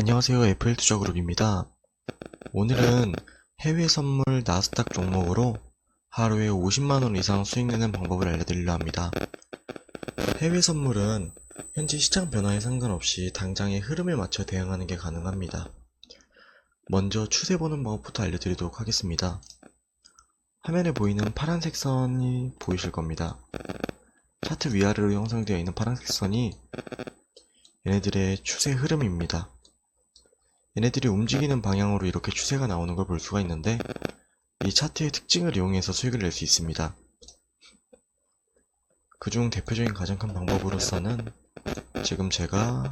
안녕하세요. 애플투자그룹입니다. 오늘은 해외 선물 나스닥 종목으로 하루에 50만원 이상 수익 내는 방법을 알려드리려 합니다. 해외 선물은 현재 시장 변화에 상관없이 당장의 흐름에 맞춰 대응하는 게 가능합니다. 먼저 추세 보는 방법부터 알려드리도록 하겠습니다. 화면에 보이는 파란색 선이 보이실 겁니다. 차트 위아래로 형성되어 있는 파란색 선이 얘네들의 추세 흐름입니다. 얘네들이 움직이는 방향으로 이렇게 추세가 나오는 걸 볼 수가 있는데 이 차트의 특징을 이용해서 수익을 낼 수 있습니다. 그중 대표적인 가장 큰 방법으로서는 지금 제가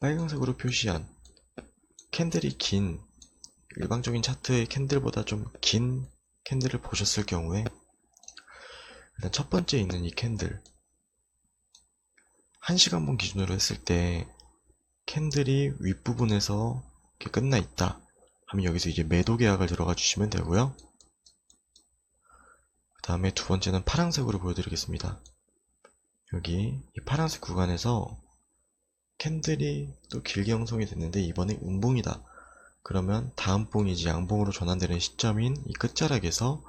빨간색으로 표시한 캔들이 긴 일반적인 차트의 캔들보다 좀 긴 캔들을 보셨을 경우에 일단 첫 번째 있는 이 캔들 1시간분 기준으로 했을 때 캔들이 윗부분에서 이렇게 끝나 있다. 하면 여기서 이제 매도 계약을 들어가 주시면 되고요. 그 다음에 두 번째는 파란색으로 보여드리겠습니다. 여기 이 파란색 구간에서 캔들이 또 길게 형성이 됐는데 이번에 음봉이다. 그러면 다음 봉이 이제 양봉으로 전환되는 시점인 이 끝자락에서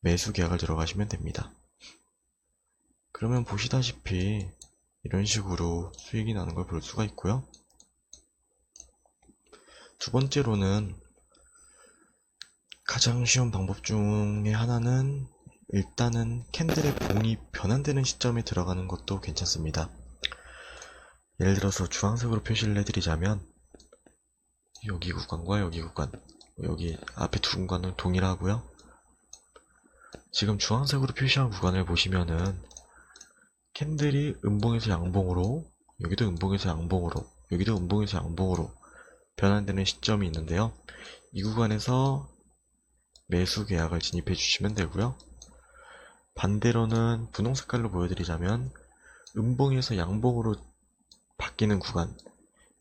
매수 계약을 들어가시면 됩니다. 그러면 보시다시피 이런 식으로 수익이 나는 걸 볼 수가 있고요. 두 번째로는 가장 쉬운 방법 중에 하나는 일단은 캔들의 봉이 변환되는 시점에 들어가는 것도 괜찮습니다. 예를 들어서 주황색으로 표시를 해드리자면 여기 구간과 여기 구간 여기 앞에 두 구간은 동일하고요. 지금 주황색으로 표시한 구간을 보시면은 캔들이 음봉에서 양봉으로 여기도 음봉에서 양봉으로 여기도 음봉에서 양봉으로 변환되는 시점이 있는데요. 이 구간에서 매수 계약을 진입해 주시면 되고요. 반대로는 분홍 색깔로 보여드리자면 음봉에서 양봉으로 바뀌는 구간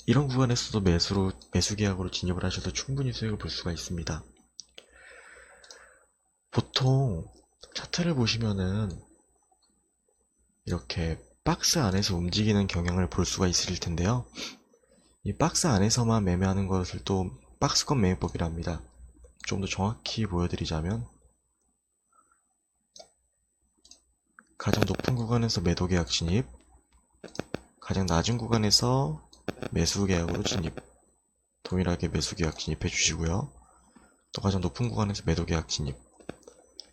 이런 구간에서도 매수로 매수 계약으로 진입을 하셔도 충분히 수익을 볼 수가 있습니다. 보통 차트를 보시면은 이렇게 박스 안에서 움직이는 경향을 볼 수가 있을 텐데요. 이 박스 안에서만 매매하는 것을 또 박스권 매매법이라 합니다. 좀 더 정확히 보여드리자면 가장 높은 구간에서 매도 계약 진입 가장 낮은 구간에서 매수 계약으로 진입 동일하게 매수 계약 진입해 주시고요. 또 가장 높은 구간에서 매도 계약 진입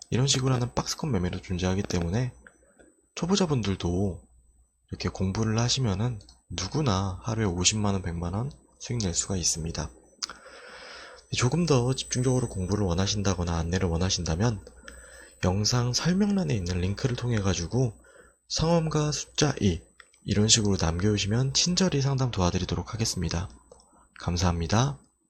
이런 식으로 하는 박스권 매매도 존재하기 때문에 초보자분들도 이렇게 공부를 하시면은 누구나 하루에 50만원, 100만원 수익 낼 수가 있습니다. 조금 더 집중적으로 공부를 원하신다거나 안내를 원하신다면 영상 설명란에 있는 링크를 통해 가지고 성함과 숫자 2 이런 식으로 남겨주시면 친절히 상담 도와드리도록 하겠습니다. 감사합니다.